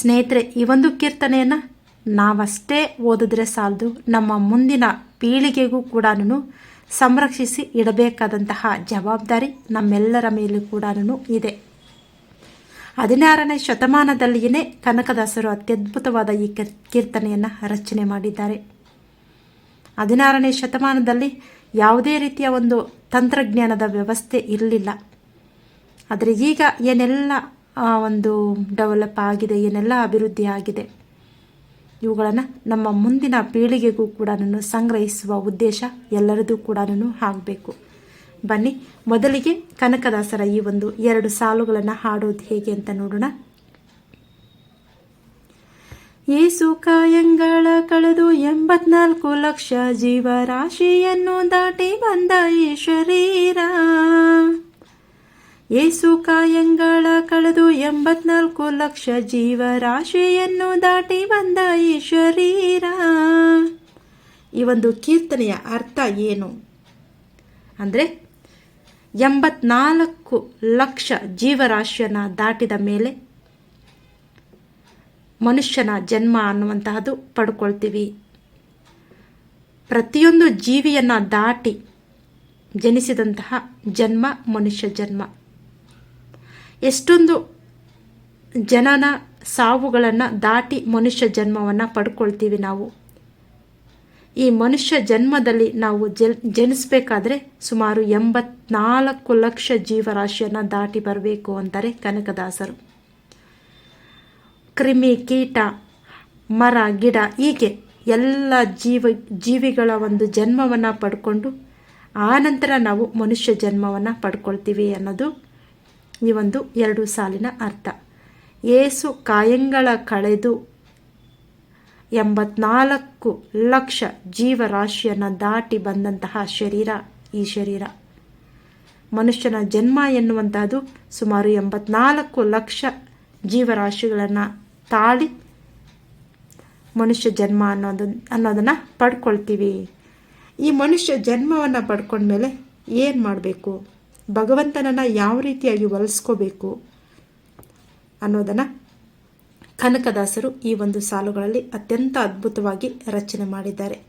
ಸ್ನೇಹಿತರೆ, ಈ ಒಂದು ಕೀರ್ತನೆಯನ್ನು ನಾವಷ್ಟೇ ಓದಿದ್ರೆ ಸಾಲದು. ನಮ್ಮ ಮುಂದಿನ ಪೀಳಿಗೆಗೂ ಕೂಡ ಸಂರಕ್ಷಿಸಿ ಇಡಬೇಕಾದಂತಹ ಜವಾಬ್ದಾರಿ ನಮ್ಮೆಲ್ಲರ ಮೇಲೂ ಕೂಡ ಇದೆ. ಹದಿನಾರನೇ ಶತಮಾನದಲ್ಲಿಯೇ ಕನಕದಾಸರು ಅತ್ಯದ್ಭುತವಾದ ಈ ಕೀರ್- ಕೀರ್ತನೆಯನ್ನು ರಚನೆ ಮಾಡಿದ್ದಾರೆ. ಹದಿನಾರನೇ ಶತಮಾನದಲ್ಲಿ ಯಾವುದೇ ರೀತಿಯ ಒಂದು ತಂತ್ರಜ್ಞಾನದ ವ್ಯವಸ್ಥೆ ಇರಲಿಲ್ಲ. ಆದರೆ ಈಗ ಏನೆಲ್ಲ ಒಂದು ಡೆವಲಪ್ ಆಗಿದೆ, ಏನೆಲ್ಲ ಅಭಿವೃದ್ಧಿ ಆಗಿದೆ. ಇವುಗಳನ್ನು ನಮ್ಮ ಮುಂದಿನ ಪೀಳಿಗೆಗೂ ಕೂಡ ನಾನು ಸಂಗ್ರಹಿಸುವ ಉದ್ದೇಶ ಎಲ್ಲರದು ಕೂಡ ನಾನು ಆಗಬೇಕು. ಬನ್ನಿ, ಮೊದಲಿಗೆ ಕನಕದಾಸರ ಈ ಒಂದು ಎರಡು ಸಾಲುಗಳನ್ನು ಹಾಡೋದು ಹೇಗೆ ಅಂತ ನೋಡೋಣ. ಏಸು ಕಾಯಂಗಳ ಕಳೆದು ಎಂಬತ್ನಾಲ್ಕು ಲಕ್ಷ ಜೀವರಾಶಿಯನ್ನು ದಾಟಿ ಬಂದ ಈ ಶರೀರ ಏಸು ಕಾಯಂಗಳ ಕಳೆದು ಎಂಬತ್ನಾಲ್ಕು ಲಕ್ಷ ಜೀವರಾಶಿಯನ್ನು ದಾಟಿ ಬಂದ ಈ ಶರೀರ. ಈ ಒಂದು ಕೀರ್ತನೆಯ ಅರ್ಥ ಏನು? ಅಂದರೆ ಎಂಬತ್ನಾಲ್ಕು ಲಕ್ಷ ಜೀವರಾಶಿಯನ್ನು ದಾಟಿದ ಮೇಲೆ ಮನುಷ್ಯನ ಜನ್ಮ ಅನ್ನುವಂತಹದ್ದು ಪಡ್ಕೊಳ್ತೀವಿ. ಪ್ರತಿಯೊಂದು ಜೀವಿಯನ್ನು ದಾಟಿ ಜನಿಸಿದಂತಹ ಜನ್ಮ ಮನುಷ್ಯ ಜನ್ಮ. ಎಷ್ಟೊಂದು ಜನನ ಸಾವುಗಳನ್ನು ದಾಟಿ ಮನುಷ್ಯ ಜನ್ಮವನ್ನು ಪಡ್ಕೊಳ್ತೀವಿ ನಾವು. ಈ ಮನುಷ್ಯ ಜನ್ಮದಲ್ಲಿ ನಾವು ಜಲ್ ಜನಿಸ್ಬೇಕಾದ್ರೆ ಸುಮಾರು ಎಂಬತ್ನಾಲ್ಕು ಲಕ್ಷ ಜೀವರಾಶಿಯನ್ನು ದಾಟಿ ಬರಬೇಕು ಅಂತಾರೆ ಕನಕದಾಸರು. ಕ್ರಿಮಿ, ಕೀಟ, ಮರ, ಗಿಡ ಹೀಗೆ ಎಲ್ಲ ಜೀವ, ಜೀವಿಗಳ ಒಂದು ಜನ್ಮವನ್ನು ಪಡ್ಕೊಂಡು ಆನಂತರ ನಾವು ಮನುಷ್ಯ ಜನ್ಮವನ್ನು ಪಡ್ಕೊಳ್ತೀವಿ ಅನ್ನೋದು ಈ ಒಂದು ಎರಡು ಸಾಲಿನ ಅರ್ಥ. ಏಸು ಕಾಯಂಗಳ ಕಳೆದು ಎಂಬತ್ನಾಲ್ಕು ಲಕ್ಷ ಜೀವರಾಶಿಯನ್ನು ದಾಟಿ ಬಂದಂತಹ ಶರೀರ, ಈ ಶರೀರ. ಮನುಷ್ಯನ ಜನ್ಮ ಎನ್ನುವಂತಹದ್ದು ಸುಮಾರು ಎಂಬತ್ನಾಲ್ಕು ಲಕ್ಷ ಜೀವರಾಶಿಗಳನ್ನು ತಾಳಿ ಮನುಷ್ಯ ಜನ್ಮ ಅನ್ನೋದು, ಅನ್ನೋದನ್ನು ಪಡ್ಕೊಳ್ತೀವಿ. ಈ ಮನುಷ್ಯ ಜನ್ಮವನ್ನು ಪಡ್ಕೊಂಡ್ಮೇಲೆ ಏನು ಮಾಡಬೇಕು? ಭಗವಂತನನ್ನು ಯಾವ ರೀತಿಯಾಗಿ ಒಲಿಸ್ಕೋಬೇಕು ಅನ್ನೋದನ್ನು ಕನಕದಾಸರು ಈ ಒಂದು ಸಾಲುಗಳಲ್ಲಿ ಅತ್ಯಂತ ಅದ್ಭುತವಾಗಿ ರಚನೆ ಮಾಡಿದ್ದಾರೆ.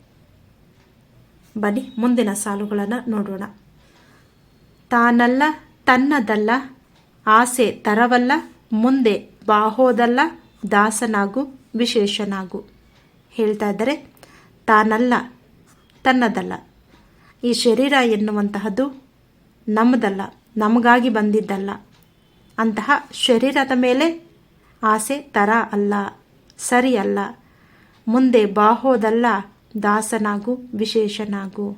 ಬನ್ನಿ, ಮುಂದಿನ ಸಾಲುಗಳನ್ನು ನೋಡೋಣ. ತಾನಲ್ಲ, ತನ್ನದಲ್ಲ, ಆಸೆ ತರವಲ್ಲ, ಮುಂದೆ ಬಾಹೋದಲ್ಲ, ದಾಸನಾಗು, ವಿಶೇಷನಾಗು. ಹೇಳ್ತಾ ಇದ್ದಾರೆ, ತಾನಲ್ಲ, ತನ್ನದಲ್ಲ. ಈ ಶರೀರ ಎನ್ನುವಂತಹದ್ದು ನಮ್ಮದಲ್ಲ ನಮಗಾಗಿ ಬಂದಿದ್ದಲ್ಲ ಅಂತಹ ಶರೀರದ ಮೇಲೆ ಆಸೆ ತರ ಅಲ್ಲ ಸರಿಯಲ್ಲ ಮುಂದೆ ಬಾಹೋದಲ್ಲ ದಾಸನಾಗು, ವಿಶೇಷನಾಗು.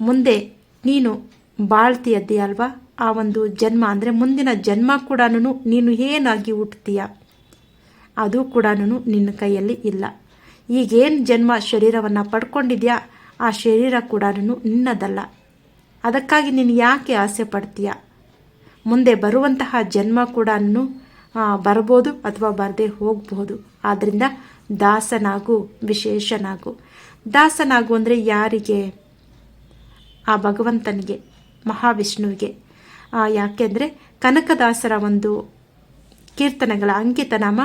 ಮುಂದೆ ನೀನು ಬಾಳ್ತೀಯದ್ದಿ ಅಲ್ವಾ? ಆ ಒಂದು ಜನ್ಮ ಅಂದರೆ ಮುಂದಿನ ಜನ್ಮ ಕೂಡ ನೀನು ಏನಾಗಿ ಹುಟ್ಟುತ್ತೀಯ ಅದು ಕೂಡ ನಿನ್ನ ಕೈಯಲ್ಲಿ ಇಲ್ಲ. ಈಗೇನು ಜನ್ಮ ಶರೀರವನ್ನು ಪಡ್ಕೊಂಡಿದ್ಯಾ? ಆ ಶರೀರ ಕೂಡ ನಿನ್ನದಲ್ಲ. ಅದಕ್ಕಾಗಿ ನೀನು ಯಾಕೆ ಆಸೆ ಪಡ್ತೀಯ ಮುಂದೆ ಬರುವಂತಹ ಜನ್ಮ ಕೂಡ ಬರ್ಬೋದು ಅಥವಾ ಬರದೇ ಹೋಗಬಹುದು ಆದ್ದರಿಂದ ದಾಸನಾಗು, ವಿಶೇಷನಾಗು. ದಾಸನಾಗು ಅಂದರೆ ಯಾರಿಗೆ? ಆ ಭಗವಂತನಿಗೆ, ಮಹಾವಿಷ್ಣುವಿಗೆ. ಯಾಕೆಂದರೆ ಕನಕದಾಸರ ಒಂದು ಕೀರ್ತನೆಗಳ ಅಂಕಿತನಾಮ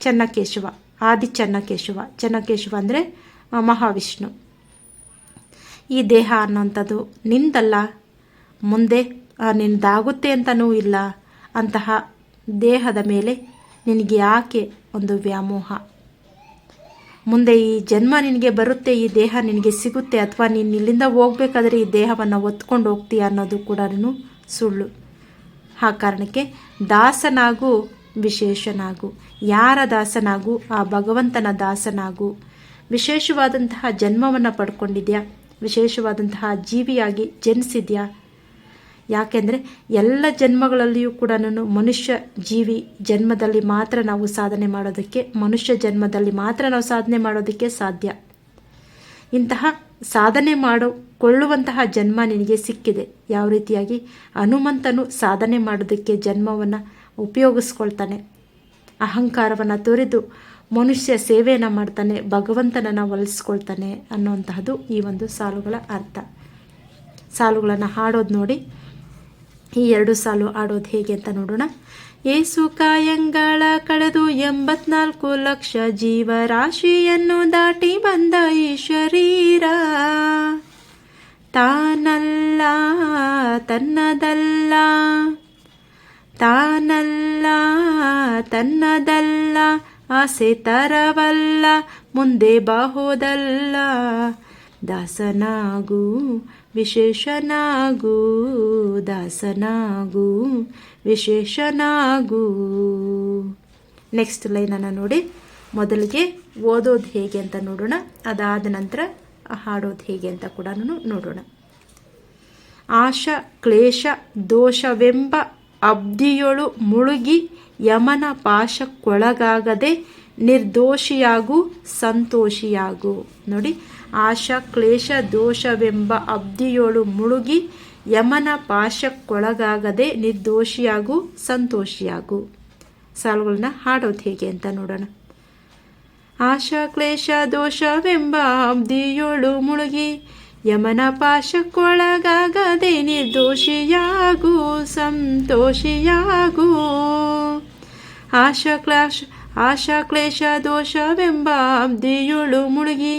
ಚೆನ್ನಕೇಶವ ಆದಿ ಚೆನ್ನಕೇಶವ ಚನ್ನಕೇಶವ ಅಂದರೆ ಮಹಾವಿಷ್ಣು. ಈ ದೇಹ ಅನ್ನೋಂಥದ್ದು ನಿಂದಲ್ಲ. ಮುಂದೆ ನಿಂದಾಗುತ್ತೆ ಅಂತನೂ ಇಲ್ಲ. ಅಂತಹ ದೇಹದ ಮೇಲೆ ನಿನಗೆ ಯಾಕೆ ಒಂದು ವ್ಯಾಮೋಹ? ಮುಂದೆ ಈ ಜನ್ಮ ನಿನಗೆ ಬರುತ್ತೆ, ಈ ದೇಹ ನಿನಗೆ ಸಿಗುತ್ತೆ, ಅಥವಾ ನೀನು ಇಲ್ಲಿಂದ ಹೋಗ್ಬೇಕಾದ್ರೆ ಈ ದೇಹವನ್ನು ಒತ್ಕೊಂಡು ಹೋಗ್ತೀಯ ಅನ್ನೋದು ಕೂಡ ಸುಳ್ಳು. ಆ ಕಾರಣಕ್ಕೆ ದಾಸನಾಗು, ವಿಶೇಷನಾಗು. ಯಾರ ದಾಸನಾಗು? ಆ ಭಗವಂತನ ದಾಸನಾಗು. ವಿಶೇಷವಾದಂತಹ ಜನ್ಮವನ್ನು ಪಡ್ಕೊಂಡಿದ್ಯಾ? ವಿಶೇಷವಾದಂತಹ ಜೀವಿಯಾಗಿ ಜನಿಸಿದ್ಯಾ? ಯಾಕೆಂದರೆ ಎಲ್ಲ ಜನ್ಮಗಳಲ್ಲಿಯೂ ಕೂಡ ಮನುಷ್ಯ ಜೀವಿ ಜನ್ಮದಲ್ಲಿ ಮಾತ್ರ ನಾವು ಸಾಧನೆ ಮಾಡೋದಕ್ಕೆ, ಮನುಷ್ಯ ಜನ್ಮದಲ್ಲಿ ಮಾತ್ರ ನಾವು ಸಾಧನೆ ಮಾಡೋದಕ್ಕೆ ಸಾಧ್ಯ. ಇಂತಹ ಸಾಧನೆ ಮಾಡೋ ಕೊಳ್ಳುವಂತಹ ಜನ್ಮ ನಿನಗೆ ಸಿಕ್ಕಿದೆ. ಯಾವ ರೀತಿಯಾಗಿ? ಹನುಮಂತನು ಸಾಧನೆ ಮಾಡೋದಕ್ಕೆ ಜನ್ಮವನ್ನು ಉಪಯೋಗಿಸ್ಕೊಳ್ತಾನೆ. ಅಹಂಕಾರವನ್ನು ತೊರೆದು ಮನುಷ್ಯ ಸೇವೆಯನ್ನು ಮಾಡ್ತಾನೆ, ಭಗವಂತನನ್ನು ಒಲಿಸ್ಕೊಳ್ತಾನೆ ಅನ್ನುವಂತಹದ್ದು ಈ ಒಂದು ಸಾಲುಗಳ ಅರ್ಥ. ಸಾಲುಗಳನ್ನು ಹಾಡೋದು ನೋಡಿ. ಈ ಎರಡು ಸಾಲು ಆಡೋದು ಹೇಗೆ ಅಂತ ನೋಡೋಣ. ಏಸು ಕಾಯಂಗಳ ಕಳೆದು ಎಂಬತ್ನಾಲ್ಕು ಲಕ್ಷ ಜೀವರಾಶಿಯನ್ನು ದಾಟಿ ಬಂದ ಈ ಶರೀರ. ತಾನಲ್ಲ, ತನ್ನದಲ್ಲ. ತಾನಲ್ಲ, ತನ್ನದಲ್ಲ. ಆಸೆ ತರವಲ್ಲ, ಮುಂದೆ ಬಹುದಲ್ಲ. ದಾಸನಾಗು, ವಿಶೇಷನಾಗು ದಾಸನಾಗು, ವಿಶೇಷನಾಗು. ನೆಕ್ಸ್ಟ್ ಲೈನನ್ನು ನೋಡಿ. ಮೊದಲಿಗೆ ಓದೋದು ಹೇಗೆ ಅಂತ ನೋಡೋಣ. ಅದಾದ ನಂತರ ಹಾಡೋದು ಹೇಗೆ ಅಂತ ಕೂಡ ನೋಡೋಣ. ಆಶ, ಕ್ಲೇಶ, ದೋಷವೆಂಬ ಅಬ್ಧಿಯೊಳು ಮುಳುಗಿ ಯಮನ ಪಾಶಕ್ಕೊಳಗಾಗದೆ ನಿರ್ದೋಷಿಯಾಗು, ಸಂತೋಷಿಯಾಗು. ನೋಡಿ, ಆಶ ಕ್ಲೇಶ ದೋಷವೆಂಬ ಅಬ್ಧಿಯೋಳು ಮುಳುಗಿ ಯಮನ ಪಾಶಕ್ಕೊಳಗಾಗದೆ ನಿರ್ದೋಷಿಯಾಗು, ಸಂತೋಷಿಯಾಗು. ಸಾಲುಗಳನ್ನ ಹಾಡೋದು ಹೇಗೆ ಅಂತ ನೋಡೋಣ. ಆಶಾ ಕ್ಲೇಶ ದೋಷವೆಂಬ ಅಬ್ಧಿಯೋಳು ಮುಳುಗಿ ಯಮನ ಪಾಶಕ್ಕೊಳಗಾಗದೆ ನಿರ್ದೋಷಿಯಾಗು, ಸಂತೋಷಿಯಾಗು. ಆಶಾ ಕ್ಲಾಶ ಆಶಾ ಕ್ಲೇಶ ದೋಷವೆಂಬ ದಿಯುಳು ಮುಳುಗಿ.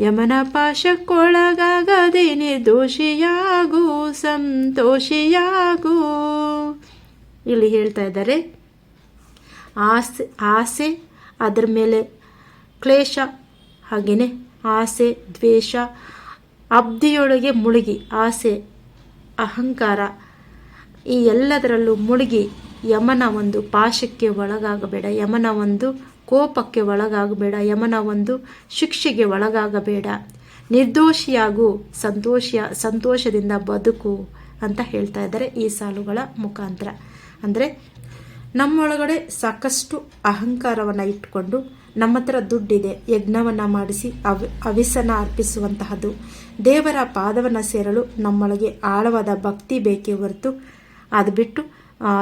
ಯಮನ ಪಾಶಕ್ಕೊಳಗಾಗದೆ ನಿರ್ದೋಷಿಯಾಗು, ಸಂತೋಷಿಯಾಗು. ಇಲ್ಲಿ ಹೇಳ್ತಾ ಇದ್ದಾರೆ, ಆಸೆ ಆಸೆ, ಅದರ ಮೇಲೆ ಕ್ಲೇಶ ಹಾಗೆಯೇ ಆಸೆ, ದ್ವೇಷ, ಅಬ್ದಿಯೊಳಗೆ ಮುಳುಗಿ, ಆಸೆ, ಅಹಂಕಾರ, ಈ ಎಲ್ಲದರಲ್ಲೂ ಮುಳುಗಿ ಯಮನ ಒಂದು ಪಾಶಕ್ಕೆ ಒಳಗಾಗಬೇಡ, ಯಮನ ಒಂದು ಕೋಪಕ್ಕೆ ಒಳಗಾಗಬೇಡ, ಯಮನ ಒಂದು ಶಿಕ್ಷೆಗೆ ಒಳಗಾಗಬೇಡ. ನಿರ್ದೋಷಿಯಾಗು ಸಂತೋಷ ಸಂತೋಷದಿಂದ ಬದುಕು ಅಂತ ಹೇಳ್ತಾ ಇದ್ದಾರೆ ಈ ಸಾಲುಗಳ ಮುಖಾಂತರ. ಅಂದರೆ ನಮ್ಮೊಳಗಡೆ ಸಾಕಷ್ಟು ಅಹಂಕಾರವನ್ನು ಇಟ್ಕೊಂಡು ನಮ್ಮ ಹತ್ರ ದುಡ್ಡಿದೆ, ಯಜ್ಞವನ್ನು ಮಾಡಿಸಿ ಅವ್, ಅವಿಸನ ಅರ್ಪಿಸುವಂತಹದ್ದು. ದೇವರ ಪಾದವನ್ನು ಸೇರಲು ನಮ್ಮೊಳಗೆ ಆಳವಾದ ಭಕ್ತಿ ಬೇಕೇ ಹೊರತು ಅದು ಬಿಟ್ಟು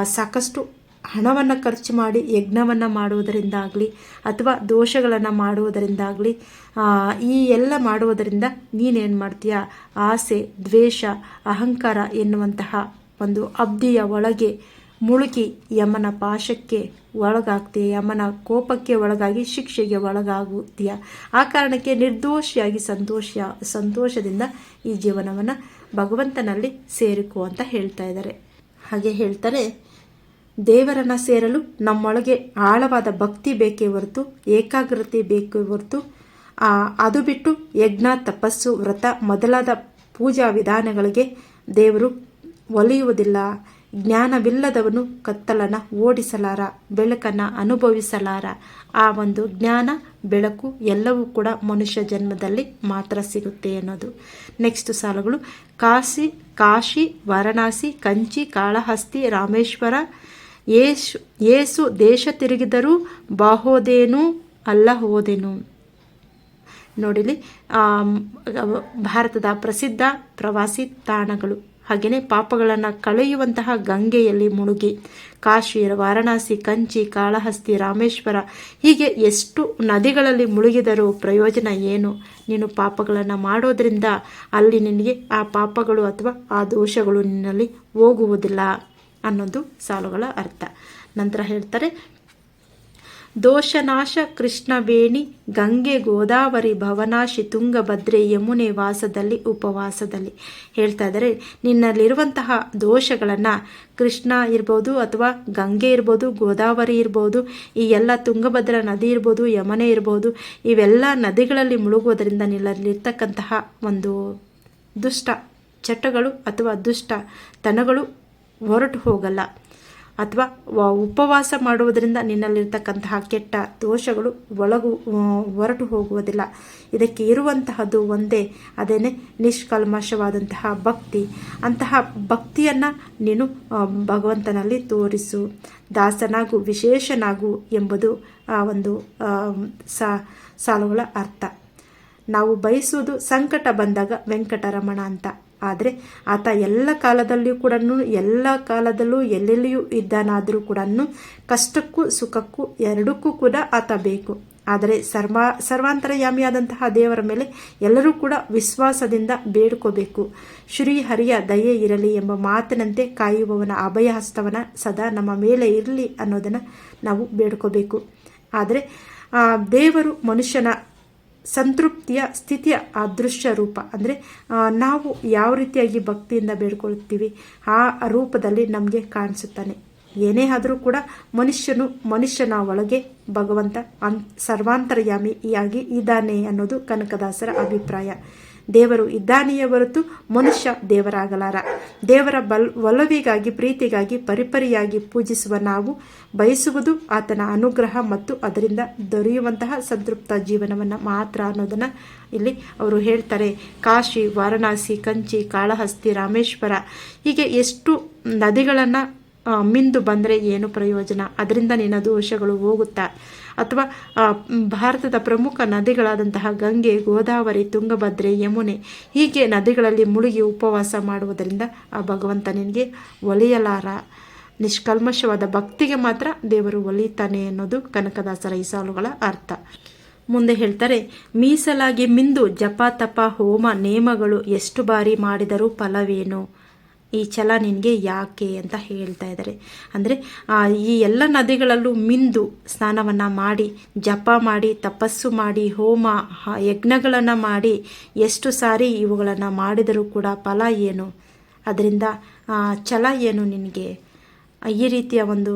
ಸಾಕಷ್ಟು ಹಣವನ್ನು ಖರ್ಚು ಮಾಡಿ, ಯಜ್ಞವನ್ನು ಮಾಡುವುದರಿಂದಾಗಲಿ ಅಥವಾ ದೋಷಗಳನ್ನು ಮಾಡುವುದರಿಂದಾಗಲಿ ಈ ಎಲ್ಲ ಮಾಡುವುದರಿಂದ ನೀನೇನು ಮಾಡ್ತೀಯ? ಆಸೆ, ದ್ವೇಷ, ಅಹಂಕಾರ ಎನ್ನುವಂತಹ ಒಂದು ಅಬ್ದಿಯ ಒಳಗೆ ಮುಳುಗಿ ಯಮನ ಪಾಶಕ್ಕೆ ಒಳಗಾಗ್ತೀಯ, ಯಮನ ಕೋಪಕ್ಕೆ ಒಳಗಾಗಿ ಶಿಕ್ಷೆಗೆ ಒಳಗಾಗುತ್ತೀಯ. ಆ ಕಾರಣಕ್ಕೆ ನಿರ್ದೋಷಿಯಾಗಿ ಸಂತೋಷ, ಸಂತೋಷದಿಂದ ಈ ಜೀವನವನ್ನು ಭಗವಂತನಲ್ಲಿ ಸೇರಿಕೋ ಅಂತ ಹೇಳ್ತಾ ಇದ್ದಾರೆ. ಹಾಗೆ ಹೇಳ್ತಾರೆ, ದೇವರನ್ನ ಸೇರಲು ನಮ್ಮೊಳಗೆ ಆಳವಾದ ಭಕ್ತಿ ಬೇಕೇ ಹೊರತು, ಏಕಾಗ್ರತೆ ಬೇಕೇ ಹೊರತು ಅದು ಬಿಟ್ಟು ಯಜ್ಞ, ತಪಸ್ಸು, ವ್ರತ ಮೊದಲಾದ ಪೂಜಾ ವಿಧಾನಗಳಿಗೆ ದೇವರು ಒಲಿಯುವುದಿಲ್ಲ. ಜ್ಞಾನವಿಲ್ಲದವನು ಕತ್ತಲನ್ನು ಓಡಿಸಲಾರ, ಬೆಳಕನ್ನು ಅನುಭವಿಸಲಾರ. ಆ ಒಂದು ಜ್ಞಾನ, ಬೆಳಕು ಎಲ್ಲವೂ ಕೂಡ ಮನುಷ್ಯ ಜನ್ಮದಲ್ಲಿ ಮಾತ್ರ ಸಿಗುತ್ತೆ ಅನ್ನೋದು. ನೆಕ್ಸ್ಟ್ ಸಾಲುಗಳು, ಕಾಶಿ ಕಾಶಿ, ವಾರಣಾಸಿ, ಕಂಚಿ, ಕಾಳಹಸ್ತಿ, ರಾಮೇಶ್ವರ ಏಸು ಏಸು ದೇಶ ತಿರುಗಿದರೂ ಬಾಹೋದೇನು ಅಲ್ಲ ಹೋದೆನು. ನೋಡಿಲಿ ಭಾರತದ ಪ್ರಸಿದ್ಧ ಪ್ರವಾಸಿ ತಾಣಗಳು. ಹಾಗೆಯೇ ಪಾಪಗಳನ್ನು ಕಳೆಯುವಂತಹ ಗಂಗೆಯಲ್ಲಿ ಮುಳುಗಿ. ಕಾಶಿ ವಾರಣಾಸಿ, ಕಂಚಿ, ಕಾಳಹಸ್ತಿ, ರಾಮೇಶ್ವರ ಹೀಗೆ ಎಷ್ಟು ನದಿಗಳಲ್ಲಿ ಮುಳುಗಿದರೂ ಪ್ರಯೋಜನ ಏನು? ನೀನು ಪಾಪಗಳನ್ನು ಮಾಡೋದ್ರಿಂದ ಅಲ್ಲಿ ನಿನಗೆ ಆ ಪಾಪಗಳು ಅಥವಾ ಆ ದೋಷಗಳು ನಿನ್ನಲ್ಲಿ ಹೋಗುವುದಿಲ್ಲ ಅನ್ನೋದು ಸಾಲುಗಳ ಅರ್ಥ. ನಂತರ ಹೇಳ್ತಾರೆ ದೋಷನಾಶ ಕೃಷ್ಣವೇಣಿ ಗಂಗೆ ಗೋದಾವರಿ ಭವನಾಶಿ ತುಂಗಭದ್ರೆ ಯಮುನೆ ವಾಸದಲ್ಲಿ, ಉಪವಾಸದಲ್ಲಿ. ಹೇಳ್ತಾ ಇದ್ದಾರೆ, ನಿನ್ನಲ್ಲಿರುವಂತಹ ದೋಷಗಳನ್ನು ಕೃಷ್ಣ ಇರ್ಬೋದು ಅಥವಾ ಗಂಗೆ ಇರ್ಬೋದು, ಗೋದಾವರಿ ಇರ್ಬೋದು, ಈ ಎಲ್ಲ ತುಂಗಭದ್ರ ನದಿ ಇರ್ಬೋದು, ಯಮನೆ ಇರ್ಬೋದು, ಇವೆಲ್ಲ ನದಿಗಳಲ್ಲಿ ಮುಳುಗುವುದರಿಂದ ನಿನ್ನಲ್ಲಿರ್ತಕ್ಕಂತಹ ಒಂದು ದುಷ್ಟ ಚಟಗಳು ಅಥವಾ ದುಷ್ಟ ತನಗಳು ಹೊರಟು ಹೋಗಲ್ಲ. ಅಥವಾ ಉಪವಾಸ ಮಾಡುವುದರಿಂದ ನಿನ್ನಲ್ಲಿರ್ತಕ್ಕಂತಹ ಕೆಟ್ಟ ದೋಷಗಳು ಒಳಗು ಹೊರಟು ಹೋಗುವುದಿಲ್ಲ. ಇದಕ್ಕೆ ಇರುವಂತಹದ್ದು ಒಂದೇ, ಅದೇನೆ ನಿಷ್ಕಲ್ಮಶವಾದಂತಹ ಭಕ್ತಿ. ಅಂತಹ ಭಕ್ತಿಯನ್ನು ನೀನು ಭಗವಂತನಲ್ಲಿ ತೋರಿಸು. ದಾಸನಾಗು, ವಿಶೇಷನಾಗು ಎಂಬುದು ಆ ಒಂದು ಸಾಲುಗಳ ಅರ್ಥ. ನಾವು ಬಯಸುವುದು ಸಂಕಟ ಬಂದಾಗ ವೆಂಕಟರಮಣ ಅಂತ. ಆದರೆ ಆತ ಎಲ್ಲ ಕಾಲದಲ್ಲಿಯೂ ಕೂಡ ಎಲ್ಲ ಕಾಲದಲ್ಲೂ ಎಲ್ಲೆಲ್ಲಿಯೂ ಇದ್ದಾನಾದರೂ ಕೂಡ ಕಷ್ಟಕ್ಕೂ ಸುಖಕ್ಕೂ ಎರಡಕ್ಕೂ ಕೂಡ ಆತ ಬೇಕು. ಆದರೆ ಸರ್ವ, ಸರ್ವಾಂತರಯಾಮಿಯಾದಂತಹ ದೇವರ ಮೇಲೆ ಎಲ್ಲರೂ ಕೂಡ ವಿಶ್ವಾಸದಿಂದ ಬೇಡ್ಕೋಬೇಕು. ಶ್ರೀಹರಿಯ ದಯೆ ಇರಲಿ ಎಂಬ ಮಾತಿನಂತೆ ಕಾಯುವವನ ಅಭಯ ಹಸ್ತವನ ಸದಾ ನಮ್ಮ ಮೇಲೆ ಇರಲಿ ಅನ್ನೋದನ್ನು ನಾವು ಬೇಡ್ಕೋಬೇಕು. ಆದರೆ ದೇವರು ಮನುಷ್ಯನ ಸಂತೃಪ್ತಿಯ ಸ್ಥಿತಿಯ ಅದೃಶ್ಯ ರೂಪ. ಅಂದರೆ ನಾವು ಯಾವ ರೀತಿಯಾಗಿ ಭಕ್ತಿಯಿಂದ ಬೇಡ್ಕೊಳ್ತೀವಿ, ಆ ರೂಪದಲ್ಲಿ ನಮಗೆ ಕಾಣಿಸುತ್ತಾನೆ. ಏನೇ ಆದರೂ ಕೂಡ ಮನುಷ್ಯನು ಮನುಷ್ಯನ ಒಳಗೆ ಭಗವಂತ ಅನ್ ಸರ್ವಾಂತರ್ಯಾಮಿಯಾಗಿ ಇದ್ದಾನೆ ಅನ್ನೋದು ಕನಕದಾಸರ ಅಭಿಪ್ರಾಯ. ದೇವರು ಇದ್ದಾನೆಯೇ ಹೊರತು ಮನುಷ್ಯ ದೇವರಾಗಲಾರ. ದೇವರ ಬಲ್ ಒಲವಿಗಾಗಿ, ಪ್ರೀತಿಗಾಗಿ, ಪರಿಪರಿಯಾಗಿ ಪೂಜಿಸುವ ನಾವು ಬಯಸುವುದು ಆತನ ಅನುಗ್ರಹ ಮತ್ತು ಅದರಿಂದ ದೊರೆಯುವಂತಹ ಸಂತೃಪ್ತ ಜೀವನವನ್ನು ಮಾತ್ರ ಅನ್ನೋದನ್ನು ಇಲ್ಲಿ ಅವರು ಹೇಳ್ತಾರೆ. ಕಾಶಿ, ವಾರಣಾಸಿ, ಕಂಚಿ, ಕಾಳಹಸ್ತಿ, ರಾಮೇಶ್ವರ ಹೀಗೆ ಎಷ್ಟು ನದಿಗಳನ್ನು ಮಿಂದು ಬಂದರೆ ಏನು ಪ್ರಯೋಜನ? ಅದರಿಂದ ನಿನ್ನ ದೋಷಗಳು ಹೋಗುತ್ತಾ? ಅಥವಾ ಭಾರತದ ಪ್ರಮುಖ ನದಿಗಳಾದಂತಹ ಗಂಗೆ, ಗೋದಾವರಿ, ತುಂಗಭದ್ರೆ, ಯಮುನೆ ಹೀಗೆ ನದಿಗಳಲ್ಲಿ ಮುಳುಗಿ ಉಪವಾಸ ಮಾಡುವುದರಿಂದ ಆ ಭಗವಂತ ನಿನಗೆ ಒಲಿಯಲಾರ ನಿಷ್ಕಲ್ಮಶವಾದ ಭಕ್ತಿಗೆ ಮಾತ್ರ ದೇವರು ಒಲಿತಾನೆ ಅನ್ನೋದು ಕನಕದಾಸರ ಈ ಸಾಲುಗಳ ಅರ್ಥ. ಮುಂದೆ ಹೇಳ್ತಾರೆ, ಮೀಸಲಾಗಿ ಮಿಂದು ಜಪ ತಪ ಹೋಮ ನೇಮಗಳು ಎಷ್ಟು ಬಾರಿ ಮಾಡಿದರೂ ಫಲವೇನು? ಈ ಛಲ ನಿನಗೆ ಯಾಕೆ ಅಂತ ಹೇಳ್ತಾ ಇದ್ದಾರೆ. ಅಂದರೆ ಈ ಎಲ್ಲ ನದಿಗಳಲ್ಲೂ ಮಿಂದು ಸ್ನಾನವನ್ನು ಮಾಡಿ, ಜಪ ಮಾಡಿ, ತಪಸ್ಸು ಮಾಡಿ, ಹೋಮ ಯಜ್ಞಗಳನ್ನು ಮಾಡಿ, ಎಷ್ಟು ಸಾರಿ ಇವುಗಳನ್ನು ಮಾಡಿದರೂ ಕೂಡ ಫಲ ಏನು? ಅದರಿಂದ ಛಲ ಏನು ನಿನಗೆ? ಈ ರೀತಿಯ ಒಂದು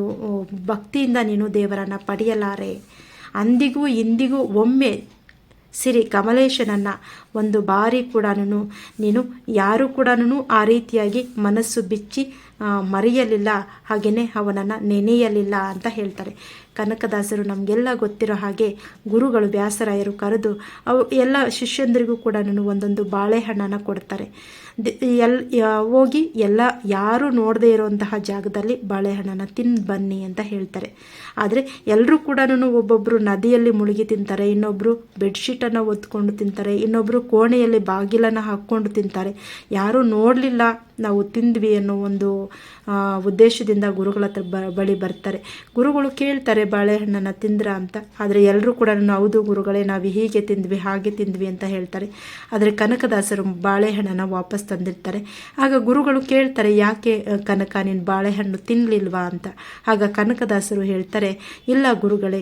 ಭಕ್ತಿಯಿಂದ ನೀನು ದೇವರನ್ನು ಪಡೆಯಲಾರೆ. ಅಂದಿಗೂ ಇಂದಿಗೂ ಒಮ್ಮೆ ಸಿರಿ ಕಮಲೇಶನನ್ನ ಒಂದು ಬಾರಿ ಕೂಡ ನೀನು ಯಾರು ಕೂಡ ಆ ರೀತಿಯಾಗಿ ಮನಸ್ಸು ಬಿಚ್ಚಿ ಮರೆಯಲಿಲ್ಲ. ಹಾಗೆಯೇ ಅವನನ್ನು ನೆನೆಯಲಿಲ್ಲ ಅಂತ ಹೇಳ್ತಾರೆ. ಕನಕದಾಸರು ನಮಗೆಲ್ಲ ಗೊತ್ತಿರೋ ಹಾಗೆ ಗುರುಗಳು ವ್ಯಾಸರಾಯರು ಕರೆದು ಅವು ಎಲ್ಲ ಶಿಷ್ಯಂದರಿಗೂ ಕೂಡ ಒಂದೊಂದು ಬಾಳೆಹಣ್ಣನ್ನು ಕೊಡ್ತಾರೆ. ಎಲ್ ಹೋಗಿ ಎಲ್ಲ ಯಾರು ನೋಡದೇ ಇರುವಂತಹ ಜಾಗದಲ್ಲಿ ಬಾಳೆಹಣ್ಣನ್ನು ತಿಂದು ಬನ್ನಿ ಅಂತ ಹೇಳ್ತಾರೆ. ಆದರೆ ಎಲ್ಲರೂ ಕೂಡ ಒಬ್ಬೊಬ್ಬರು ನದಿಯಲ್ಲಿ ಮುಳುಗಿ ತಿಂತಾರೆ ಇನ್ನೊಬ್ಬರು ಬೆಡ್ಶೀಟನ್ನು ಒತ್ಕೊಂಡು ತಿಂತಾರೆ ಇನ್ನೊಬ್ಬರು ಕೋಣೆಯಲ್ಲಿ ಬಾಗಿಲನ್ನು ಹಾಕ್ಕೊಂಡು ತಿಂತಾರೆ. ಯಾರೂ ನೋಡಲಿಲ್ಲ. ನಾವು ತಿಂದ್ವಿ ಅನ್ನೋ ಒಂದು ಉದ್ದೇಶದಿಂದ ಗುರುಗಳ ಹತ್ರ ಬಳಿ ಬರ್ತಾರೆ. ಗುರುಗಳು ಕೇಳ್ತಾರೆ ಬಾಳೆಹಣ್ಣನ್ನು ತಿಂದ್ರ ಅಂತ. ಆದರೆ ಎಲ್ಲರೂ ಕೂಡ ಹೌದು ಗುರುಗಳೇ, ನಾವು ಹೀಗೆ ತಿಂದ್ವಿ, ಹಾಗೆ ತಿಂದ್ವಿ ಅಂತ ಹೇಳ್ತಾರೆ. ಆದರೆ ಕನಕದಾಸರು ಬಾಳೆಹಣ್ಣನ್ನು ವಾಪಸ್ ತಂದಿರ್ತಾರೆ. ಆಗ ಗುರುಗಳು ಕೇಳ್ತಾರೆ, ಯಾಕೆ ಕನಕ, ನೀನು ಬಾಳೆಹಣ್ಣು ತಿನ್ನಲಿಲ್ವಾ ಅಂತ. ಆಗ ಕನಕದಾಸರು ಹೇಳ್ತಾರೆ, ಇಲ್ಲ ಗುರುಗಳೇ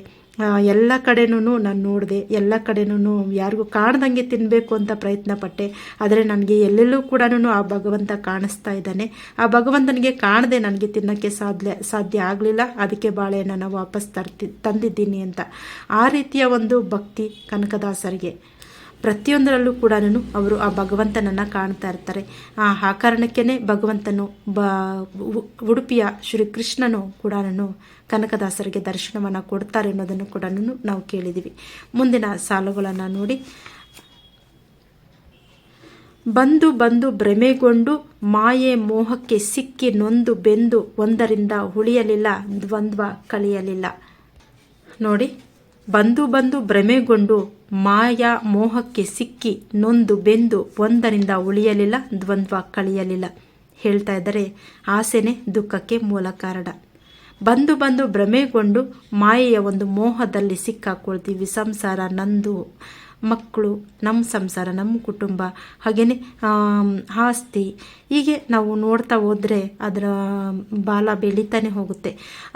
ಎಲ್ಲ ಕಡೆನೂ ನಾನು ನೋಡಿದೆ. ಎಲ್ಲ ಕಡೆನೂ ಯಾರಿಗೂ ಕಾಣ್ದಂಗೆ ತಿನ್ನಬೇಕು ಅಂತ ಪ್ರಯತ್ನ ಪಟ್ಟೆ ಆದರೆ ನನಗೆ ಎಲ್ಲೆಲ್ಲೂ ಕೂಡ ಆ ಭಗವಂತ ಕಾಣಿಸ್ತಾ ಇದ್ದಾನೆ. ಆ ಭಗವಂತನಿಗೆ ಕಾಣದೆ ನನಗೆ ತಿನ್ನೋಕ್ಕೆ ಸಾಧ್ಯ ಸಾಧ್ಯ ಆಗಲಿಲ್ಲ. ಅದಕ್ಕೆ ಬಾಳೆಹಣ್ಣನ ವಾಪಸ್ ತರ್ತಿ, ತಂದಿದ್ದೀನಿ ಅಂತ. ಆ ರೀತಿಯ ಒಂದು ಭಕ್ತಿ ಕನಕದಾಸರಿಗೆ. ಪ್ರತಿಯೊಂದರಲ್ಲೂ ಕೂಡ ಅವರು ಆ ಭಗವಂತನನ್ನು ಕಾಣ್ತಾ ಇರ್ತಾರೆ. ಆ ಕಾರಣಕ್ಕೇ ಭಗವಂತನು ಬ ಉಡುಪಿಯ ಶ್ರೀಕೃಷ್ಣನು ಕೂಡ ಕನಕದಾಸರಿಗೆ ದರ್ಶನವನ್ನು ಕೊಡ್ತಾರೆ ಅನ್ನೋದನ್ನು ಕೂಡ ನಾವು ಕೇಳಿದ್ದೀವಿ ಮುಂದಿನ ಸಾಲುಗಳನ್ನು ನೋಡಿ. ಬಂದು ಬಂದು ಭ್ರಮೆಗೊಂಡು ಮಾಯೆ ಮೋಹಕ್ಕೆ ಸಿಕ್ಕಿ ನೊಂದು ಬೆಂದು ಒಂದರಿಂದ ಉಳಿಯಲಿಲ್ಲ, ದ್ವಂದ್ವ ಕಳಿಯಲಿಲ್ಲ. ನೋಡಿ, ಬಂದು ಬಂದು ಭ್ರಮೆಗೊಂಡು ಮಾಯಾ ಮೋಹಕ್ಕೆ ಸಿಕ್ಕಿ ನೊಂದು ಬೆಂದು ಒಂದರಿಂದ ಉಳಿಯಲಿಲ್ಲ, ದ್ವಂದ್ವ ಕಳಿಯಲಿಲ್ಲ. ಹೇಳ್ತಾ ಇದ್ದರೆ, ಆಸೆನೆ ದುಃಖಕ್ಕೆ ಮೂಲ ಕಾರಣ. ಬಂದು ಬಂದು ಭ್ರಮೆಗೊಂಡು ಮಾಯೆಯ ಒಂದು ಮೋಹದಲ್ಲಿ ಸಿಕ್ಕಾಕೊಳ್ತೀವಿ. ಸಂಸಾರ ನಂದು. ಮಕ್ಕಳು ನಮ್ಮ ಸಂಸಾರ ನಮ್ಮ ಕುಟುಂಬ ಹಾಗೆಯೇ ಆಸ್ತಿ, ಹೀಗೆ ನಾವು ನೋಡ್ತಾ ಹೋದರೆ ಅದರ ಬಾಲ ಬೆಳೀತಾನೆ ಹೋಗುತ್ತೆ.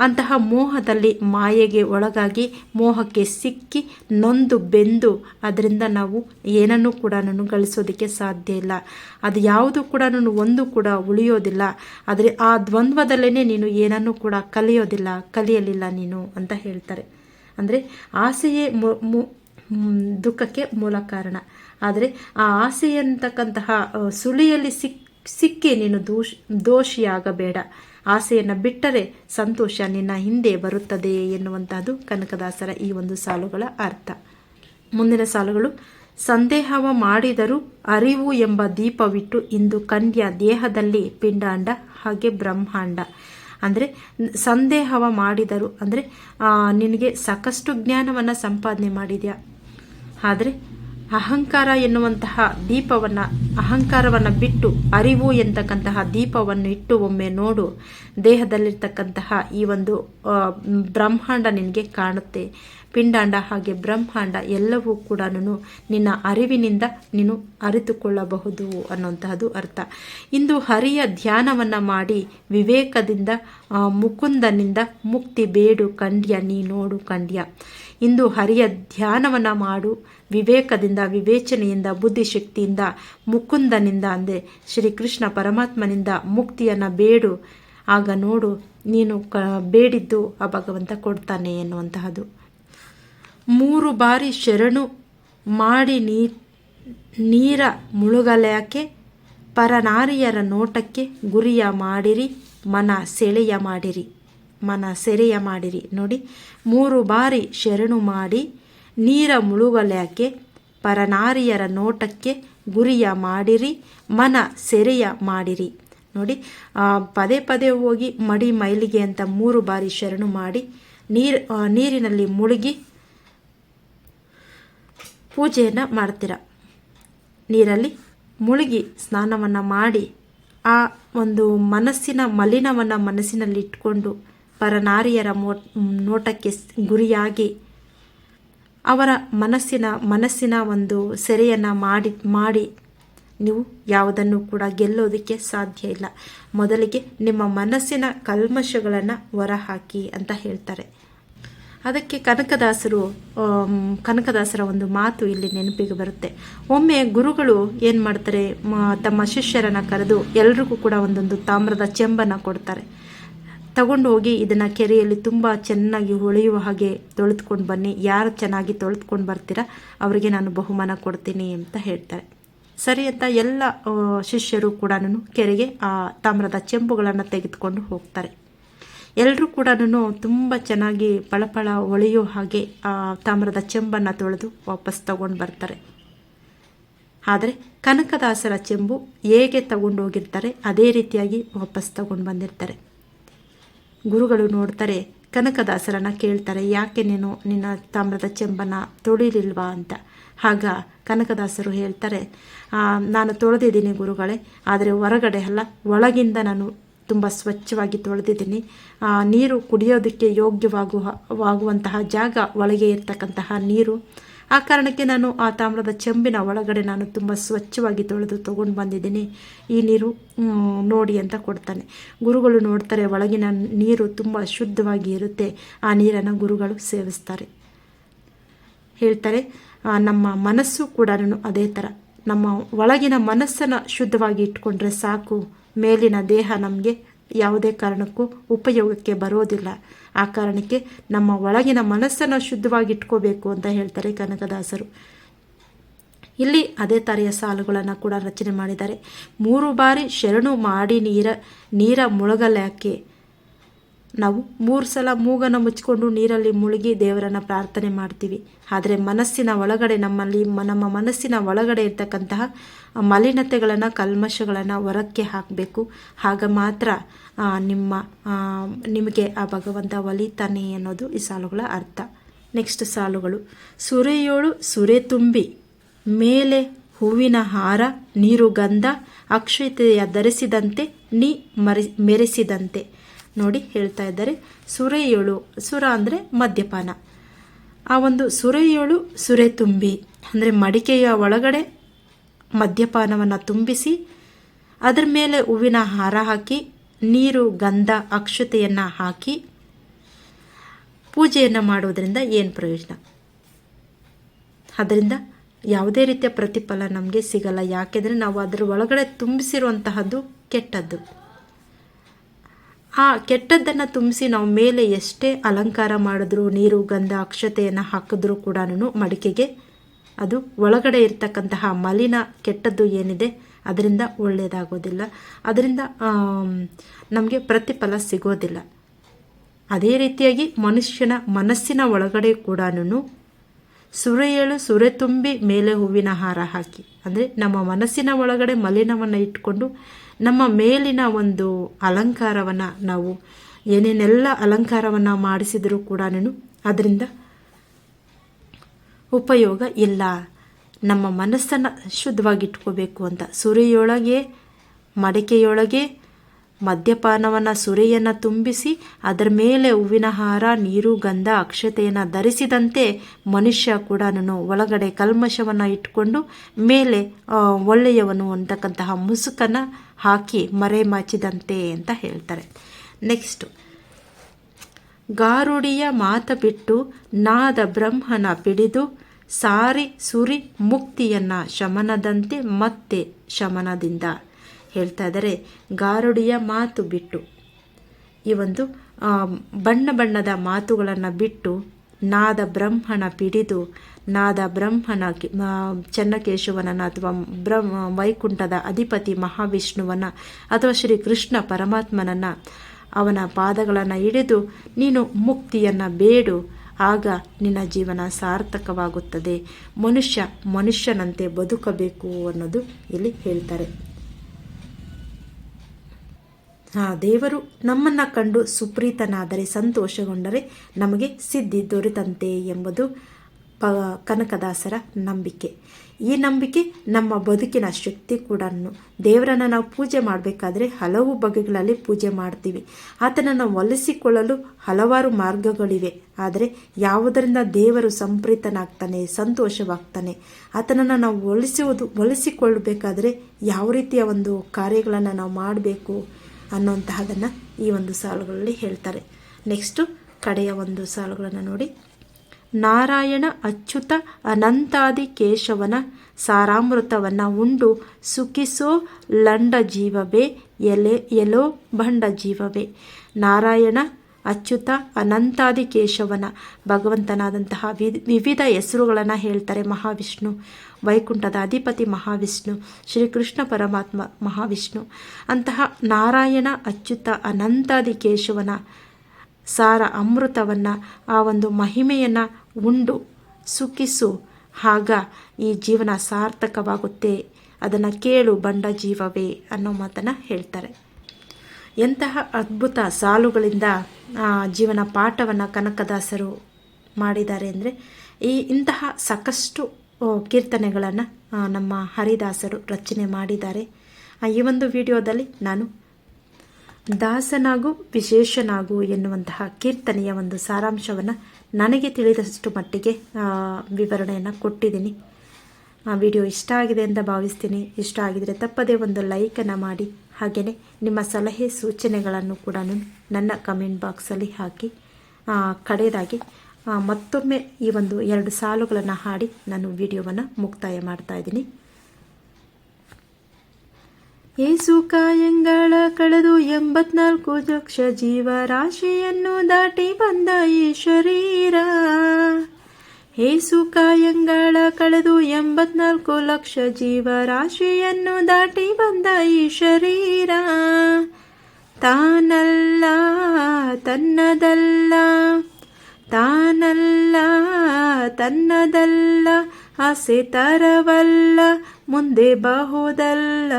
ಅಂತಹ ಮೋಹದಲ್ಲಿ ಮಾಯೆಗೆ ಒಳಗಾಗಿ ಮೋಹಕ್ಕೆ ಸಿಕ್ಕಿ ನೊಂದು ಬೆಂದು ಅದರಿಂದ ನಾವು ಏನನ್ನೂ ಕೂಡ ಗಳಿಸೋದಕ್ಕೆ ಸಾಧ್ಯ ಇಲ್ಲ. ಅದು ಯಾವುದು ಕೂಡ ಒಂದು ಕೂಡ ಉಳಿಯೋದಿಲ್ಲ. ಆದರೆ ಆ ದ್ವಂದ್ವದಲ್ಲೇ ನೀನು ಏನನ್ನೂ ಕೂಡ ಕಲಿಯೋದಿಲ್ಲ, ಕಲಿಯಲಿಲ್ಲ ನೀನು ಅಂತ ಹೇಳ್ತಾರೆ. ಅಂದರೆ ಆಸೆಯೇ ದುಃಖಕ್ಕೆ ಮೂಲ ಕಾರಣ. ಆದರೆ ಆ ಆಸೆ ಅಂತಕ್ಕಂತಹ ಸುಳಿಯಲ್ಲಿ ಸಿಕ್, ಸಿಕ್ಕಿ ನೀನು ದೋಷ, ದೋಷಿಯಾಗಬೇಡ. ಆಸೆಯನ್ನು ಬಿಟ್ಟರೆ ಸಂತೋಷ ನಿನ್ನ ಹಿಂದೆ ಬರುತ್ತದೆ ಎನ್ನುವಂತಹದ್ದು ಕನಕದಾಸರ ಈ ಒಂದು ಸಾಲುಗಳ ಅರ್ಥ. ಮುಂದಿನ ಸಾಲುಗಳು, ಸಂದೇಹವ ಮಾಡಿದರೂ ಅರಿವು ಎಂಬ ದೀಪವಿಟ್ಟು ಇಂದು ಕಂಡ್ಯ ದೇಹದಲ್ಲಿ ಪಿಂಡಾಂಡ ಹಾಗೆ ಬ್ರಹ್ಮಾಂಡ. ಅಂದರೆ, ಸಂದೇಹವ ಮಾಡಿದರು, ಅಂದರೆ ನಿನಗೆ ಸಾಕಷ್ಟು ಜ್ಞಾನವನ್ನು ಸಂಪಾದನೆ ಮಾಡಿದ್ಯಾ? ಆದರೆ ಅಹಂಕಾರ ಎನ್ನುವಂತಹ ದೀಪವನ್ನು, ಅಹಂಕಾರವನ್ನು ಬಿಟ್ಟು ಅರಿವು ಎಂತಕ್ಕಂತಹ ದೀಪವನ್ನು ಇಟ್ಟು ಒಮ್ಮೆ ನೋಡು, ದೇಹದಲ್ಲಿರ್ತಕ್ಕಂತಹ ಈ ಒಂದು ಬ್ರಹ್ಮಾಂಡ ನಿನಗೆ ಕಾಣುತ್ತೆ. ಪಿಂಡಾಂಡ ಹಾಗೆ ಬ್ರಹ್ಮಾಂಡ ಎಲ್ಲವೂ ಕೂಡ ನಿನ್ನ ಅರಿವಿನಿಂದ ನೀನು ಅರಿತುಕೊಳ್ಳಬಹುದು ಅನ್ನುವಂತಹದ್ದು ಅರ್ಥ. ಇಂದು ಹರಿಯ ಧ್ಯಾನವನ್ನು ಮಾಡಿ ವಿವೇಕದಿಂದ ಮುಕುಂದನಿಂದ ಮುಕ್ತಿ ಬೇಡು ಕಂಡ್ಯ ನೀ ನೋಡು ಕಂಡ್ಯ ಇಂದು ಹರಿಯ ಧ್ಯಾನವನ್ನು ಮಾಡು ವಿವೇಕದಿಂದ, ವಿವೇಚನೆಯಿಂದ, ಬುದ್ಧಿಶಕ್ತಿಯಿಂದ, ಮುಕುಂದನಿಂದ ಅಂದರೆ ಶ್ರೀಕೃಷ್ಣ ಪರಮಾತ್ಮನಿಂದ ಮುಕ್ತಿಯನ್ನು ಬೇಡು, ಆಗ ನೋಡು ನೀನು ಕ, ಬೇಡಿದ್ದು ಆ ಭಗವಂತ ಕೊಡ್ತಾನೆ ಎನ್ನುವಂತಹದ್ದು ಮೂರು ಬಾರಿ ಶರಣು ಮಾಡಿ ನೀರ ಯಾಕೆ ಪರನಾರಿಯರ ನೋಟಕ್ಕೆ ಗುರಿಯ ಮಾಡಿರಿ, ಮನ ಸೆಳೆಯ ಮಾಡಿರಿ, ಮನ ಸೆರೆಯ ಮಾಡಿರಿ. ನೋಡಿ, ಮೂರು ಬಾರಿ ಶರಣು ಮಾಡಿ ನೀರ ಮುಳುಗಲಾಕೆ ಪರನಾರಿಯರ ನೋಟಕ್ಕೆ ಗುರಿಯ ಮಾಡಿರಿ, ಮನ ಸೆರೆಯ ಮಾಡಿರಿ. ನೋಡಿ ಪದೇ ಪದೇ ಹೋಗಿ ಮಡಿ ಮೈಲಿಗೆ ಅಂತ ಮೂರು ಬಾರಿ ಶರಣು ಮಾಡಿ ನೀರು ನೀರಿನಲ್ಲಿ ಮುಳುಗಿ ಪೂಜೆಯನ್ನು ಮಾಡ್ತೀರ? ನೀರಲ್ಲಿ ಮುಳುಗಿ ಸ್ನಾನವನ್ನು ಮಾಡಿ ಆ ಒಂದು ಮನಸ್ಸಿನ ಮಲಿನವನ್ನು ಮನಸ್ಸಿನಲ್ಲಿ ಇಟ್ಕೊಂಡು ಪರನಾರಿಯರ ಮೋ, ನೋಟಕ್ಕೆ ಗುರಿಯಾಗಿ ಅವರ ಮನಸ್ಸಿನ ಮನಸ್ಸಿನ ಒಂದು ಸೆರೆಯನ್ನು ಮಾಡಿ ಮಾಡಿ ನೀವು ಯಾವುದನ್ನು ಕೂಡ ಗೆಲ್ಲೋದಕ್ಕೆ ಸಾಧ್ಯ ಇಲ್ಲ. ಮೊದಲಿಗೆ ನಿಮ್ಮ ಮನಸ್ಸಿನ ಕಲ್ಮಶಗಳನ್ನು ಹೊರಹಾಕಿ ಅಂತ ಹೇಳ್ತಾರೆ. ಅದಕ್ಕೆ ಕನಕದಾಸರು ಕನಕದಾಸರ ಒಂದು ಮಾತು ಇಲ್ಲಿ ನೆನಪಿಗೆ ಬರುತ್ತೆ. ಒಮ್ಮೆ ಗುರುಗಳು ಏನು ಮಾಡ್ತಾರೆ ತಮ್ಮ ಶಿಷ್ಯರನ್ನು ಕರೆದು ಎಲ್ರಿಗೂ ಕೂಡ ಒಂದೊಂದು ತಾಮ್ರದ ಚೆಂಬನ್ನು ಕೊಡ್ತಾರೆ. ತಗೊಂಡು ಹೋಗಿ ಇದನ್ನು ಕೆರೆಯಲ್ಲಿ ತುಂಬ ಚೆನ್ನಾಗಿ ಹೊಳೆಯುವ ಹಾಗೆ ತೊಳೆದುಕೊಂಡು ಬನ್ನಿ. ಯಾರು ಚೆನ್ನಾಗಿ ತೊಳೆದುಕೊಂಡು ಬರ್ತೀರಾ, ಅವರಿಗೆ ನಾನು ಬಹುಮಾನ ಕೊಡ್ತೀನಿ ಅಂತ ಹೇಳ್ತಾರೆ. ಸರಿ ಅಂತ ಎಲ್ಲ ಶಿಷ್ಯರು ಕೂಡ ಕೆರೆಗೆ ಆ ತಾಮ್ರದ ಚೆಂಬುಗಳನ್ನು ತೆಗೆದುಕೊಂಡು ಹೋಗ್ತಾರೆ. ಎಲ್ಲರೂ ಕೂಡ ತುಂಬ ಚೆನ್ನಾಗಿ ಪಳಪಳ ಹೊಳೆಯೋ ಹಾಗೆ ಆ ತಾಮ್ರದ ಚೆಂಬನ್ನು ತೊಳೆದು ವಾಪಸ್ ತಗೊಂಡು ಬರ್ತಾರೆ. ಆದರೆ ಕನಕದಾಸರ ಚೆಂಬು ಹೇಗೆ ತಗೊಂಡು ಹೋಗಿರ್ತಾರೆ ಅದೇ ರೀತಿಯಾಗಿ ವಾಪಸ್ ತಗೊಂಡು ಬಂದಿರ್ತಾರೆ. ಗುರುಗಳು ನೋಡ್ತಾರೆ, ಕನಕದಾಸರನ್ನು ಕೇಳ್ತಾರೆ, ಯಾಕೆ ನೀನು ನಿನ್ನ ತಾಮ್ರದ ಚೆಂಬನ್ನು ತೊಳಿಲಿಲ್ವಾ? ಅಂತ. ಆಗ ಕನಕದಾಸರು ಹೇಳ್ತಾರೆ ನಾನು ತೊಳೆದಿದ್ದೀನಿ ಗುರುಗಳೇ, ಆದರೆ ಹೊರಗಡೆ ಅಲ್ಲ, ಒಳಗಿಂದ ನಾನು ತುಂಬ ಸ್ವಚ್ಛವಾಗಿ ತೊಳೆದಿದ್ದೀನಿ. ನೀರು ಕುಡಿಯೋದಕ್ಕೆ ಯೋಗ್ಯವಾಗುವ ವಾಗುವಂತಹ ಜಾಗ ಒಳಗೆ ಇರ್ತಕ್ಕಂತಹ ನೀರು. ಆ ಕಾರಣಕ್ಕೆ ನಾನು ಆ ತಾಮ್ರದ ಚೆಂಬಿನ ಒಳಗಡೆ ನಾನು ತುಂಬ ಸ್ವಚ್ಛವಾಗಿ ತೊಳೆದು ತೊಗೊಂಡು ಬಂದಿದ್ದೀನಿ. ಈ ನೀರು ನೋಡಿ ಅಂತ ಕೊಡ್ತಾನೆ. ಗುರುಗಳು ನೋಡ್ತಾರೆ ಒಳಗಿನ ನೀರು ತುಂಬ ಶುದ್ಧವಾಗಿ ಇರುತ್ತೆ. ಆ ನೀರನ್ನು ಗುರುಗಳು ಸೇವಿಸ್ತಾರೆ. ಹೇಳ್ತಾರೆ ನಮ್ಮ ಮನಸ್ಸು ಕೂಡ ಅದೇ ಥರ ನಮ್ಮ ಒಳಗಿನ ಮನಸ್ಸನ್ನು ಶುದ್ಧವಾಗಿ ಇಟ್ಕೊಂಡ್ರೆ ಸಾಕು. ಮೇಲಿನ ದೇಹ ನಮಗೆ ಯಾವುದೇ ಕಾರಣಕ್ಕೂ ಉಪಯೋಗಕ್ಕೆ ಬರೋದಿಲ್ಲ. ಆ ಕಾರಣಕ್ಕೆ ನಮ್ಮ ಒಳಗಿನ ಮನಸ್ಸನ್ನು ಶುದ್ಧವಾಗಿ ಇಟ್ಕೋಬೇಕು ಅಂತ ಹೇಳ್ತಾರೆ ಕನಕದಾಸರು. ಇಲ್ಲಿ ಅದೇ ತಾರೆಯ ಸಾಲುಗಳನ್ನು ಕೂಡ ರಚನೆ ಮಾಡಿದ್ದಾರೆ. ಮೂರು ಬಾರಿ ಶರಣು ಮಾಡಿ ನೀರ ನೀರ ಮುಳುಗಲ್ಯಾಕೆ ನಾವು ಮೂರು ಸಲ ಮೂಗನ್ನು ಮುಚ್ಚಿಕೊಂಡು ನೀರಲ್ಲಿ ಮುಳುಗಿ ದೇವರನ್ನು ಪ್ರಾರ್ಥನೆ ಮಾಡ್ತೀವಿ. ಆದರೆ ಮನಸ್ಸಿನ ಒಳಗಡೆ ನಮ್ಮಲ್ಲಿ ನಮ್ಮ ಮನಸ್ಸಿನ ಒಳಗಡೆ ಇರ್ತಕ್ಕಂತಹ ಮಲಿನತೆಗಳನ್ನು, ಕಲ್ಮಶಗಳನ್ನು ಹೊರಕ್ಕೆ ಹಾಕಬೇಕು. ಆಗ ಮಾತ್ರ ನಿಮ್ಮ ನಿಮಗೆ ಆ ಭಗವಂತ ಒಲಿತಾನೆ ಅನ್ನೋದು ಈ ಸಾಲುಗಳ ಅರ್ಥ. ನೆಕ್ಸ್ಟ್ ಸಾಲುಗಳು. ಸುರೆಯೋಳು ಸುರೆ ತುಂಬಿ, ಮೇಲೆ ಹೂವಿನ ಹಾರ, ನೀರು ಗಂಧ, ಅಕ್ಷತೆಯ ಧರಿಸಿದಂತೆ, ನೀ ಮರಿ ಮೆರೆಸಿದಂತೆ. ನೋಡಿ ಹೇಳ್ತಾ ಇದ್ದಾರೆ. ಸುರೆಯೋಳು ಸುರ ಅಂದರೆ ಮದ್ಯಪಾನ. ಆ ಒಂದು ಸುರೆಯೋಳು ಸುರೆ ತುಂಬಿ, ಅಂದರೆ ಮಡಿಕೆಯ ಒಳಗಡೆ ಮದ್ಯಪಾನವನ್ನು ತುಂಬಿಸಿ, ಅದರ ಮೇಲೆ ಹೂವಿನ ಹಾರ ಹಾಕಿ, ನೀರು, ಗಂಧ, ಅಕ್ಷತೆಯನ್ನು ಹಾಕಿ, ಪೂಜೆಯನ್ನು ಮಾಡೋದರಿಂದ ಏನು ಪ್ರಯೋಜನ? ಅದರಿಂದ ಯಾವುದೇ ರೀತಿಯ ಪ್ರತಿಫಲ ನಮಗೆ ಸಿಗಲ್ಲ. ಯಾಕೆಂದರೆ ನಾವು ಅದರ ಒಳಗಡೆ ತುಂಬಿಸಿರುವಂತಹದ್ದು ಕೆಟ್ಟದ್ದು. ಆ ಕೆಟ್ಟದ್ದನ್ನು ತುಂಬಿಸಿ ನಾವು ಮೇಲೆ ಎಷ್ಟೇ ಅಲಂಕಾರ ಮಾಡಿದ್ರು, ನೀರು, ಗಂಧ, ಅಕ್ಷತೆಯನ್ನು ಹಾಕಿದ್ರೂ ಕೂಡ ಮಡಿಕೆಗೆ ಅದು ಒಳಗಡೆ ಇರ್ತಕ್ಕಂತಹ ಮಲಿನ ಕೆಟ್ಟದ್ದು ಏನಿದೆ, ಅದರಿಂದ ಒಳ್ಳೆಯದಾಗೋದಿಲ್ಲ ಅದರಿಂದ ನಮಗೆ ಪ್ರತಿಫಲ ಸಿಗೋದಿಲ್ಲ. ಅದೇ ರೀತಿಯಾಗಿ ಮನುಷ್ಯನ ಮನಸ್ಸಿನ ಒಳಗಡೆ ಕೂಡ ಸುರೆಯಳು ಸುರೆ ತುಂಬಿ ಮೇಲೆ ಹೂವಿನ ಹಾರ ಹಾಕಿ. ಅಂದರೆ ನಮ್ಮ ಮನಸ್ಸಿನ ಒಳಗಡೆ ಮಲಿನವನ್ನು ಇಟ್ಕೊಂಡು ನಮ್ಮ ಮೇಲಿನ ಒಂದು ಅಲಂಕಾರವನ್ನು ನಾವು ಏನೇನೆಲ್ಲ ಅಲಂಕಾರವನ್ನು ಮಾಡಿಸಿದರೂ ಕೂಡ ಅದರಿಂದ ಉಪಯೋಗ ಇಲ್ಲ. ನಮ್ಮ ಮನಸ್ಸನ್ನು ಶುದ್ಧವಾಗಿಟ್ಕೋಬೇಕು ಅಂತ. ಸುರಿಯೊಳಗೆ, ಮಡಿಕೆಯೊಳಗೆ ಮದ್ಯಪಾನವನ್ನು ಸುರೆಯನ್ನು ತುಂಬಿಸಿ ಅದರ ಮೇಲೆ ಹೂವಿನ ಹಾರ, ನೀರು, ಗಂಧ, ಅಕ್ಷತೆಯನ್ನು ಧರಿಸಿದಂತೆ ಮನುಷ್ಯ ಕೂಡ ಒಳಗಡೆ ಕಲ್ಮಶವನ್ನು ಇಟ್ಕೊಂಡು ಮೇಲೆ ಒಳ್ಳೆಯವನು ಅಂತಕ್ಕಂತಹ ಮುಸುಕನ್ನು ಹಾಕಿ ಮರೆಮಾಚಿದಂತೆ ಅಂತ ಹೇಳ್ತಾರೆ. ನೆಕ್ಸ್ಟು ಗಾರುಡಿಯ ಮಾತ ಬಿಟ್ಟು ನಾದ ಬ್ರಹ್ಮನ ಪಿಡಿದು ಸಾರಿ ಸುರಿ ಮುಕ್ತಿಯನ್ನ ಶಮನದಂತೆ ಮತ್ತೆ ಶಮನದಿಂದ. ಹೇಳ್ತಾ ಇದ್ದಾರೆ ಗಾರುಡಿಯ ಮಾತು ಬಿಟ್ಟು ಈ ಒಂದು ಬಣ್ಣ ಬಣ್ಣದ ಮಾತುಗಳನ್ನು ಬಿಟ್ಟು ನಾದ ಬ್ರಹ್ಮನ ಪಿಡಿದು ನಾದ ಆ, ಚನ್ನಕೇಶವನನ್ನ ಅಥವಾ ಬ್ರಹ್ಮ ವೈಕುಂಠದ ಅಧಿಪತಿ ಮಹಾವಿಷ್ಣುವನ್ನ ಅಥವಾ ಶ್ರೀ ಕೃಷ್ಣ ಪರಮಾತ್ಮನನ್ನ ಅವನ ಪಾದಗಳನ್ನು ಹಿಡಿದು ನೀನು ಮುಕ್ತಿಯನ್ನು ಬೇಡು ಆಗ ನಿನ್ನ ಜೀವನ ಸಾರ್ಥಕವಾಗುತ್ತದೆ. ಮನುಷ್ಯ ಮನುಷ್ಯನಂತೆ ಬದುಕಬೇಕು ಅನ್ನೋದು ಇಲ್ಲಿ ಹೇಳ್ತಾರೆ. ಆ ದೇವರು ನಮ್ಮನ್ನು ಕಂಡು ಸುಪ್ರೀತನಾದರೆ ಸಂತೋಷಗೊಂಡರೆ ನಮಗೆ ಸಿದ್ಧಿ ದೊರೆತಂತೆ ಎಂಬುದು ಪ ಕನಕದಾಸರ ನಂಬಿಕೆ. ಈ ನಂಬಿಕೆ ನಮ್ಮ ಬದುಕಿನ ಶಕ್ತಿ ಕೂಡ ದೇವರನ್ನು ನಾವು ಪೂಜೆ ಮಾಡಬೇಕಾದ್ರೆ ಹಲವು ಬಗೆಗಳಲ್ಲಿ ಪೂಜೆ ಮಾಡ್ತೀವಿ. ಆತನನ್ನು ಒಲಿಸಿಕೊಳ್ಳಲು ಹಲವಾರು ಮಾರ್ಗಗಳಿವೆ. ಆದರೆ ಯಾವುದರಿಂದ ದೇವರು ಸಂಪ್ರೀತನಾಗ್ತಾನೆ, ಸಂತೋಷವಾಗ್ತಾನೆ, ಆತನನ್ನು ನಾವು ಒಲಿಸುವುದು, ಒಲಿಸಿಕೊಳ್ಳಬೇಕಾದ್ರೆ ಯಾವ ರೀತಿಯ ಒಂದು ಕಾರ್ಯಗಳನ್ನು ನಾವು ಮಾಡಬೇಕು ಅನ್ನೋಂತಹದನ್ನು ಈ ಒಂದು ಸಾಲುಗಳಲ್ಲಿ ಹೇಳ್ತಾರೆ. ನೆಕ್ಸ್ಟು ಕಡೆಯ ಒಂದು ಸಾಲುಗಳನ್ನು ನೋಡಿ. ನಾರಾಯಣ ಅಚ್ಯುತ ಅನಂತಾದಿ ಕೇಶವನ ಸಾರಾಮೃತವನ್ನು ಉಂಡು ಸುಖಿಸೋ ಲಂಡ ಜೀವವೇ ಎಲೆ, ಎಲೋ ಬಂಡ ಜೀವವೇ ನಾರಾಯಣ ಅಚ್ಯುತ ಅನಂತಾದಿ ಕೇಶವನ ಭಗವಂತನಾದಂತಹ ವಿವಿಧ ಹೆಸರುಗಳನ್ನು ಹೇಳ್ತಾರೆ ಮಹಾವಿಷ್ಣು, ವೈಕುಂಠದ ಅಧಿಪತಿ ಮಹಾವಿಷ್ಣು, ಶ್ರೀಕೃಷ್ಣ ಪರಮಾತ್ಮ ಮಹಾವಿಷ್ಣು. ಅಂತಹ ನಾರಾಯಣ, ಅಚ್ಯುತ ಅನಂತಾದಿ ಕೇಶವನ ಸಾರ ಅಮೃತವನ್ನು ಆ ಒಂದು ಮಹಿಮೆಯನ್ನು ಉಂಡು, ಸುಖಿಸು ಆಗ ಈ ಜೀವನ ಸಾರ್ಥಕವಾಗುತ್ತೆ. ಅದನ್ನು ಕೇಳು ಬಂಡ ಜೀವವೇ ಅನ್ನೋ ಮಾತನ್ನು ಹೇಳ್ತಾರೆ. ಎಂತಹ ಅದ್ಭುತ ಸಾಲುಗಳಿಂದ ಜೀವನ ಪಾಠವನ್ನು ಕನಕದಾಸರು ಮಾಡಿದ್ದಾರೆ ಅಂದರೆ, ಈ ಇಂತಹ ಸಾಕಷ್ಟು ಕೀರ್ತನೆಗಳನ್ನು ನಮ್ಮ ಹರಿದಾಸರು ರಚನೆ ಮಾಡಿದ್ದಾರೆ. ಈ ಒಂದು ವಿಡಿಯೋದಲ್ಲಿ ನಾನು ದಾಸನಾಗು ವಿಶೇಷನಾಗು ಎನ್ನುವಂತಹ ಕೀರ್ತನೆಯ ಒಂದು ಸಾರಾಂಶವನ್ನು ನನಗೆ ತಿಳಿದಷ್ಟು ಮಟ್ಟಿಗೆ ವಿವರಣೆಯನ್ನು ಕೊಟ್ಟಿದ್ದೀನಿ. ವಿಡಿಯೋ ಇಷ್ಟ ಆಗಿದೆ ಅಂತ ಭಾವಿಸ್ತೀನಿ. ಇಷ್ಟ ಆಗಿದರೆ ತಪ್ಪದೇ ಒಂದು ಲೈಕನ್ನು ಮಾಡಿ. ಹಾಗೆಯೇ ನಿಮ್ಮ ಸಲಹೆ ಸೂಚನೆಗಳನ್ನು ಕೂಡ ನನ್ನ ಕಮೆಂಟ್ ಬಾಕ್ಸಲ್ಲಿ ಹಾಕಿ ಕಡೆಯದಾಗಿ ಮತ್ತೊಮ್ಮೆ ಈ ಒಂದು ಎರಡು ಸಾಲುಗಳನ್ನು ಹಾಡಿ ನಾನು ವಿಡಿಯೋವನ್ನು ಮುಕ್ತಾಯ ಮಾಡ್ತಾ ಇದ್ದೀನಿ. ಏಸು ಕಾಯಂಗಳ ಕಳೆದು ಎಂಬತ್ನಾಲ್ಕು ಲಕ್ಷ ಜೀವರಾಶಿಯನ್ನು ದಾಟಿ ಬಂದ ಈ ಶರೀರ. ಏಸು ಕಳೆದು ಎಂಬತ್ನಾಲ್ಕು ಲಕ್ಷ ಜೀವರಾಶಿಯನ್ನು ದಾಟಿ ಬಂದ ಈ ಶರೀರ. ತಾನಲ್ಲ, ತನ್ನದಲ್ಲ ತಾನಲ್ಲ, ತನ್ನದಲ್ಲ, ಆಸೆ ತರವಲ್ಲ, ಮುಂದೆ ಬಹುದಲ್ಲ,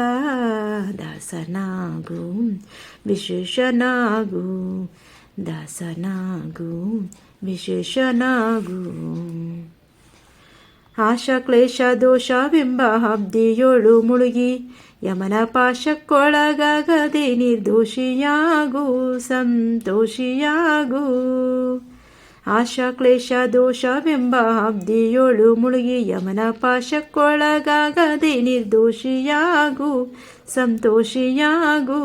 ದಾಸನಾಗು, ವಿಶೇಷನಾಗು, ದಾಸನಾಗು ವಿಶೇಷನಾಗು. ಆಶಾ, ಕ್ಲೇಶ ದೋಷವೆಂಬ ಹಬ್ದಿಯೋಳು ಮುಳುಗಿ, ಯಮನ ಪಾಶಕ್ಕೊಳಗಾಗದೆ ನಿರ್ದೋಷಿಯಾಗು, ಸಂತೋಷಿಯಾಗು. ಆಶಾ, ಕ್ಲೇಶ ದೋಷವೆಂಬ ಹಬ್ದಿಯೋಳು ಮುಳುಗಿ, ಯಮನ ಪಾಶಕ್ಕೊಳಗಾಗದೆ ನಿರ್ದೋಷಿಯಾಗು, ಸಂತೋಷಿಯಾಗು.